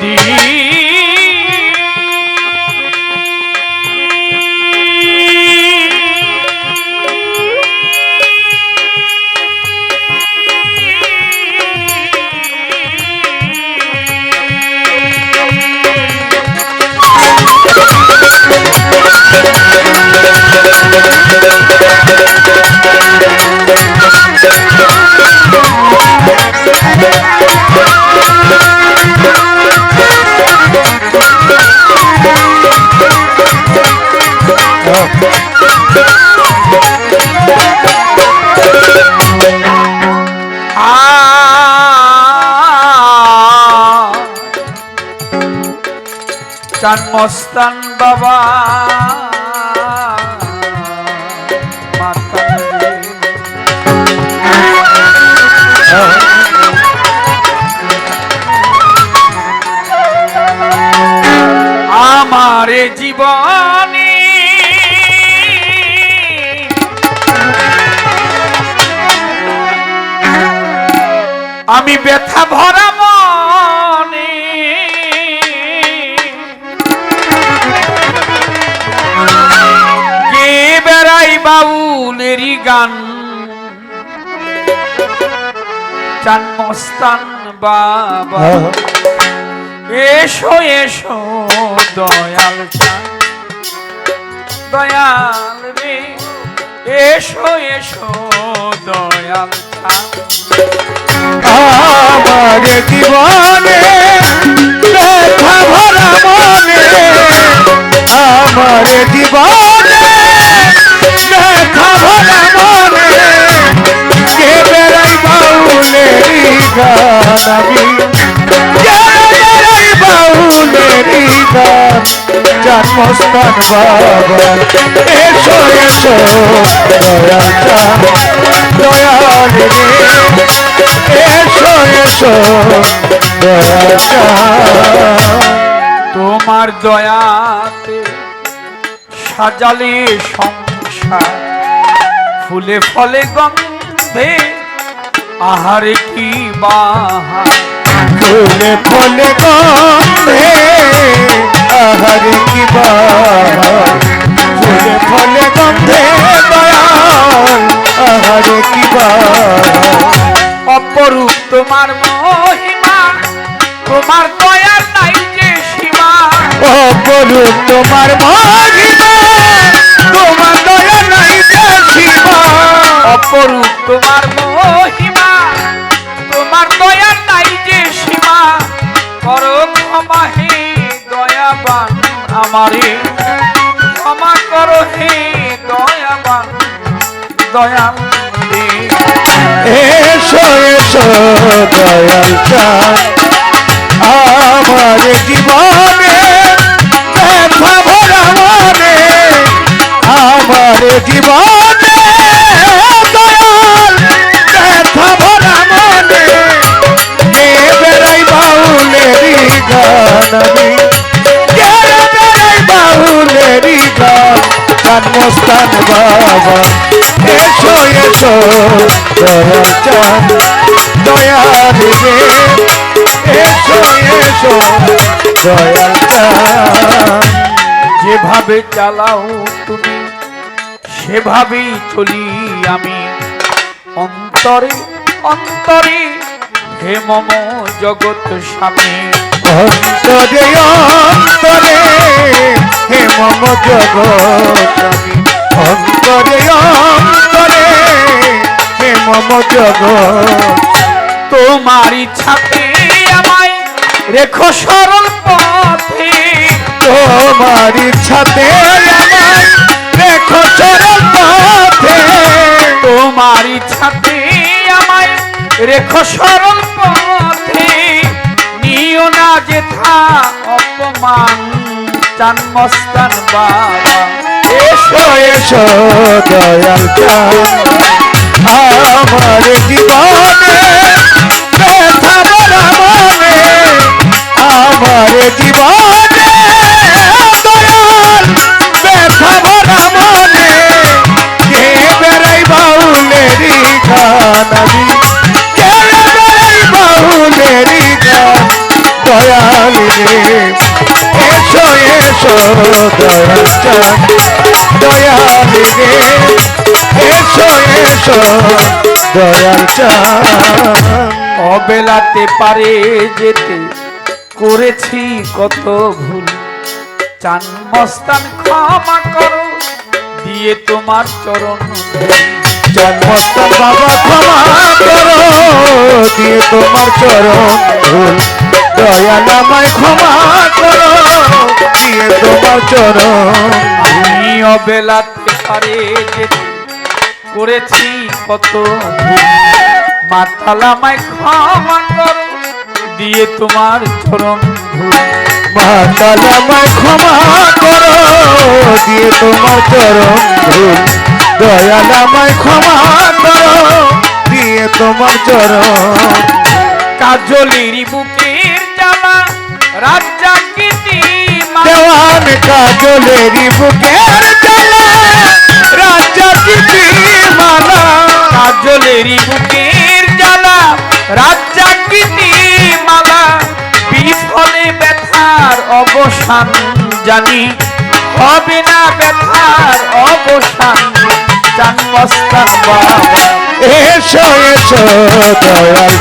de মস্তান বাবা। আমার জীবনী আমি ব্যথা ভরা চান মস্তান বাবা। এসো এসো দয়াল চান। দয়াল রে এসো এসো দয়াল চান। আমার জীবনে ব্যথা ভরা মনে আমার জীবনে গান আমি। বাউলেরই গান জন্মস্থান বাবা। এসো এসো দয়াল এসো এসো তোমার দয়াতে সাজালে সংসার। ফুলে ফলে গন্ধে আহারে কি বাহার? ফুলে ফুলে গন্ধে আহারে কি বাহার? ফুলে ফুলে গন্ধে আহারে কি বাহার? অপরূপ তোমার মহিমা তোমার দয়ার নাই যে সীমা। বলু তোমার মহিমা তোমার নাই যে সীমা। অপরূপ তোমার মহিমা আমারে ক্ষমা করো হে দয়াবান দয়াল এসো এসো দয়াল আমার জীবনে বাবা। এসো এসো রে এসো এসো যেভাবে চালাও তুমি, সেভাবেই চলি আমি। অন্তরে অন্তরে হে মম জগৎ স্বামী। অন্তরে অন্তরে হে মম জগৎ অন্তরে অন্তরে হে মম জগৎ তোমার ইচ্ছাতে আমায় রেখো সরল পথে। তোমার ইচ্ছাতে আমায় রেখো চরণ পথে। তোমার ইচ্ছাতে আমায় রেখো সরল পথে। নিও না যেথা অপমান চান বাবা। এসো এসো দয়াল আমার জীবনে ব্যথা বলা মনে, আমার জীবনে দয়াল ব্যথা ভরা মনে। কে বেড়াই বাউলেরই গান আমি কে বেড়াই বাউলেরই গান? দয়াল চান এসো এসো দয়াল অবেলাতে পারে যেতে করেছি কত ভুল চান মস্তান ক্ষমা করো, দিয়ে তোমার চরণ ধুলি। জন্মস্থান বাবা ক্ষমা করো, দিয়ে তোমার চরণ ধুল দয়াল আমায় ক্ষমা করো দিয়ে তোমার চরণ আমি অবেলাতে পারে করেছি কত মাতালামায় ক্ষমা করো দিয়ে তোমার চরণ ক্ষমা করো দিয়ে তোমার চরণ ক্ষমা করো দিয়ে তোমার চরণ। কাজলির বুকের জ্বালা দেওয়ান কাজলেরি বুকের জ্বালা রাজা চিঠি মালা কাজলেরই বুকের জ্বালা রাজ্জাঙ্গিতি মালা বিফলে ব্যথার অবসান জানি, হবে না ব্যথার অবসান। জন্মস্থান বাবা। এসো এসো, দয়াল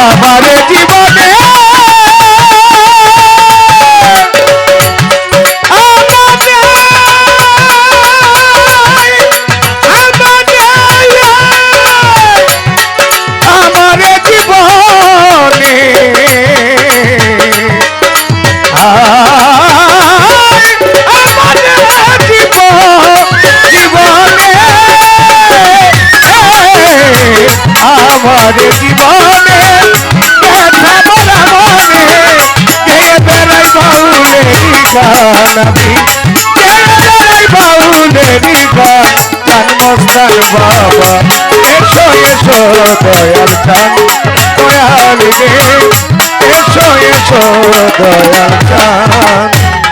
আমার জীবনে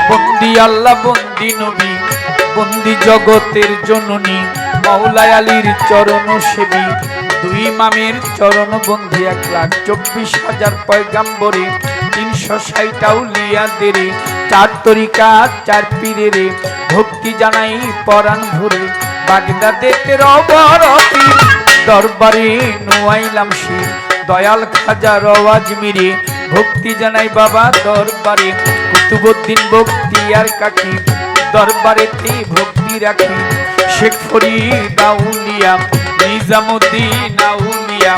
বন্দি আল্লাহ, বন্দি নবী, বন্দি জগতের জননী মাওলায় আলীর চরণ সেবী। দুই মামের চরণ বন্দি এক লাখ চব্বিশ হাজার পয়গাম্বরে, তিনশো ষাট আউলিয়াদের চার তরিকা, চার পীরের ভক্তি জানাই পরাণ ভরে। বাগদাদের অবরতি দরবারে নোয়াইলাম শির। দয়াল খাজা রওয়াজ মিরে। ভক্তি জানাই বাবা দরবারে। কুতুবুদ্দিন ভক্তি আর কাকি? দরবারেতে ভক্তি রাখি। শেখ ফরিদ আউলিয়া নিজামুদ্দিন আউলিয়া,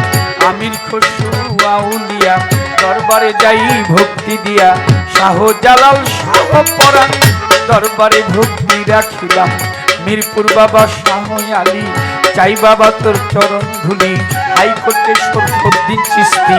আমির খসরু আউলিয়া। দরবারে যাই ভক্তি দিয়া। শাহ জালাল শাহ পরাণ দরবারে ভক্তি রাখিলাম। মিরপুর বাবা শাহ আলী, চাই বাবা তোর চরণ ধুলি। হাইকোর্টে সরফুদ্দিন চিস্তি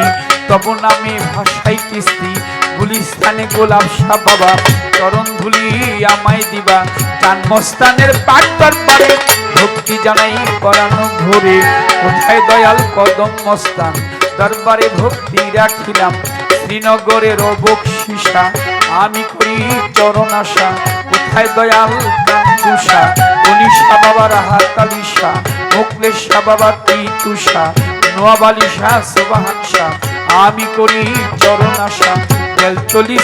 তব নামে ভাষাই কিস্তি। গুলিস্তানে গোলাপ শাহ বাবা, চরণ ধুলি আমায় দিবা। চানমস্তানের পাট দরবারে ভক্তি জানাই পরানো ভোরে। কোথায় দয়াল কদম মস্তান দরবারে ভক্তি রাখিলাম। শ্রীনগরের অবকশিসা আমি করি চরণ আশা। কোথায় দয়াল কান্দুষা অনিশা বাবার হাতালিশা মোকলেশা বাবার তিতুষা নোয়াবালিশা সোবাহানসা আমি করি চরণ আশা। তেল চলি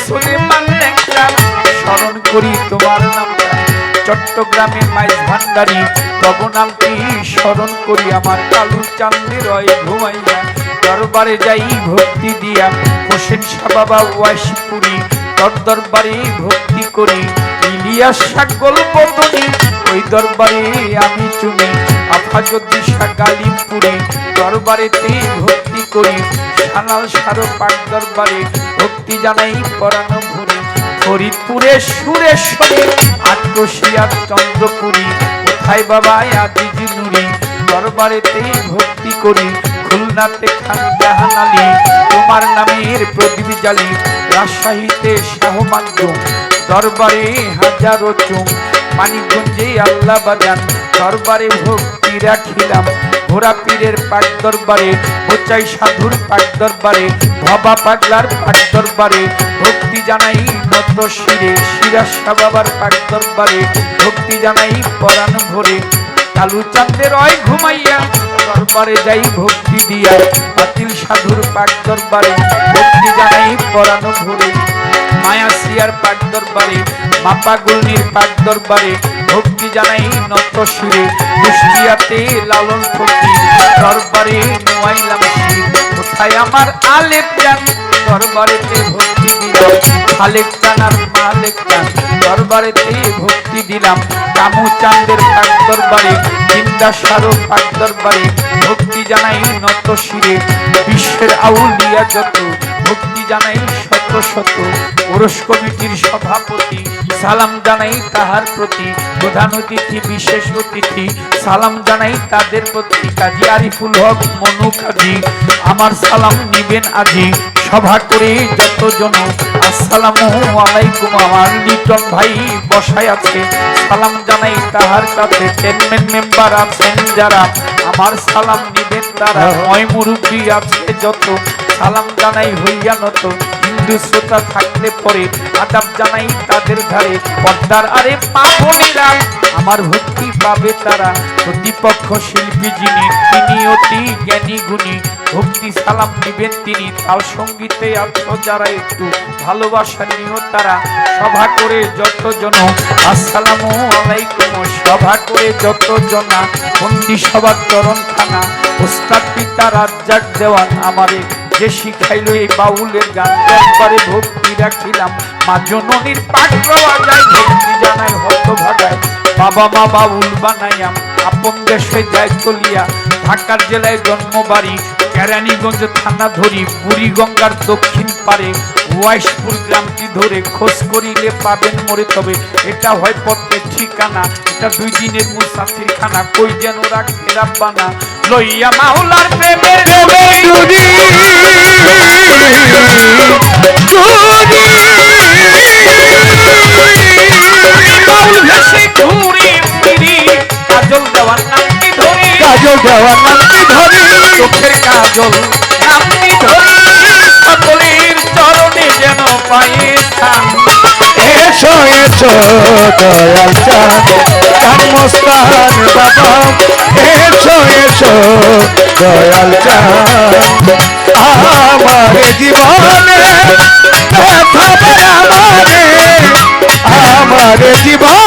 স্মরণ করি তোমার নামটা। চট্টগ্রামে মাইজ ভান্ডারি, তব নামটি স্মরণ করি আমার কালু চান্দের রয় ঘুমাইয়া। দরবারে যাই ভক্তি দিয়া। হোসেন শাহ বাবা ওয়াইশপুরি তোর দরবারে ভক্তি করি। ইলিয়াস শাহ গল্পতনি ওই দরবারে আমি চুমি আফাজুদ্দিন শাহ গালিমপুরি দরবারেতে ভক্তি করি। সানাল সারো পাক দরবারে ভক্তি জানাই পরানো ভরে। ফরিদপুরে সুরেশ্বরী আটকশিয়ার চন্দ্রপুরী। কোথায় বাবা আজিজি নুরি? দরবারেতে ভক্তি করি। খুলনাতে খান জাহান আলী তোমার নামের প্রদীপ জালি রাজশাহীতে শাহ দরবারে হাজারো চুম, মানিকগঞ্জে আল্লাহ বাজান, দরবারে ভক্তি রাখিলাম ঘোড়া পীরের পাক দরবারে হোচাই সাধুর পাক দরবারে, ভবা পাগলার পাক দরবারে, ভক্তি জানাই নত শিরে শিরাশা বাবার পাক দরবারে, ভক্তি জানাই পরাণ ভরে, কালু চাঁদের রয় ঘুমাইয়া দরবারে যাই ভক্তি দিয়া। বাতিল সাধুর পাক দরবারে, ভক্তি জানাই পরানো ভরে। মায়া সিয়ার পাক দরবারে, মাপা গুলনির পাক দরবারে, ভক্তি জানাই নত শিরে। কুষ্টিয়াতে লালন ফকির, দরবারে নোয়াইলাম কোথায় আমার আলে প্রাণ দরবারেতে ভক্তি বিশ্বের আউলিয়া যত, ভক্তি জানাই শত শত। কমিটির সভাপতি, সালাম জানাই তাহার প্রতি। প্রধান অতিথি, বিশেষ অতিথি, সালাম জানাই তাদের প্রতি। কাজী আরিফুল হক, মনু কাজী, আমার সালাম নিবেন আজি। সভা করে যতজন আসসালামু আলাইকুম আমার লিটন ভাই বসায় আছে। সালাম জানাই তাহার কাছে। চেয়ারম্যান মেম্বার আছেন যারা। আমার সালাম নিবেন তারা। ময় মুরব্বী আছে যত। সালাম জানাই হইয়া নত। হিন্দু শ্রোতা থাকলে পরে আদাব জানাই তাদের ধারে পর্দার আরে পাপনেরা আমার ভক্তি পাবে তারা। প্রতিপক্ষ শিল্পী যিনি, তিনি অতি জ্ঞানী গুণী। ভক্তি সালাম নিবেন তিনি। তাল সঙ্গীতে আছো যারা একটু ভালোবাসা নিও তারা সভা করে যতজন। আসসালামু আলাইকুম। সভা করে যতজনা। বন্দি সবার চরণ খানা ওস্তাদ পিতা, রাজ্জাক দেওয়ান আমারে যে শিখাইলো এই বাউলের গান। একবারে ভক্তি রাখিলাম। মা জননীর পাঠ যায় ভক্তি বাবা বাউল বানাইয়াম আপন দেশে যায় চলিয়া, ঢাকার জেলায় জন্মবাড়ি, কেরানীগঞ্জ থানা ধরি, বুড়িগঙ্গার দক্ষিণ পারে ওয়াইশপুর গ্রামটি ধরে খোঁজ করিলে পাবেন মরে তবে, এটা হয় পথের ঠিকানা, এটা দুই দিনের মুসাফির খানা, কই যেন রাখতে রাব্বানা, লইয়া মাওলার প্রেমের রেবে দেওয়ার নামটি ধরি। কাজল দেওয়ার নামটি ধরি। চোখের কাজল নামটি ধরি। সকলের চরণে যেন পায়ে স্থান। এসো এসো দয়াল চাঁদ। জন্মস্থান বাবা। এসো এসো দয়াল চাঁদ। আমার জীবনে ব্যথা আমারে। আমার জীবনে